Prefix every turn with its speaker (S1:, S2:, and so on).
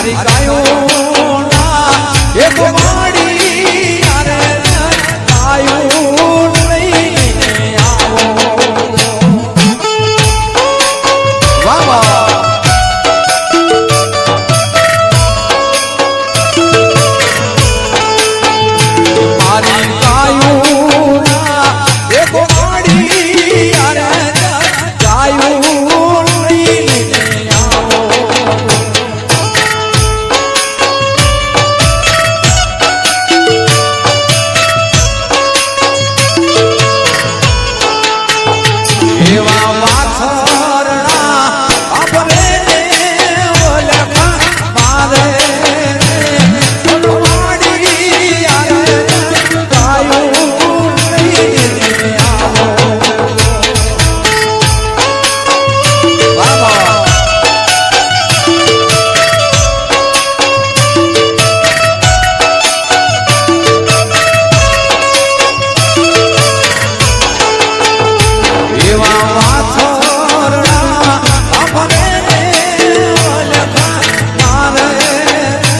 S1: મારી ગાયો એક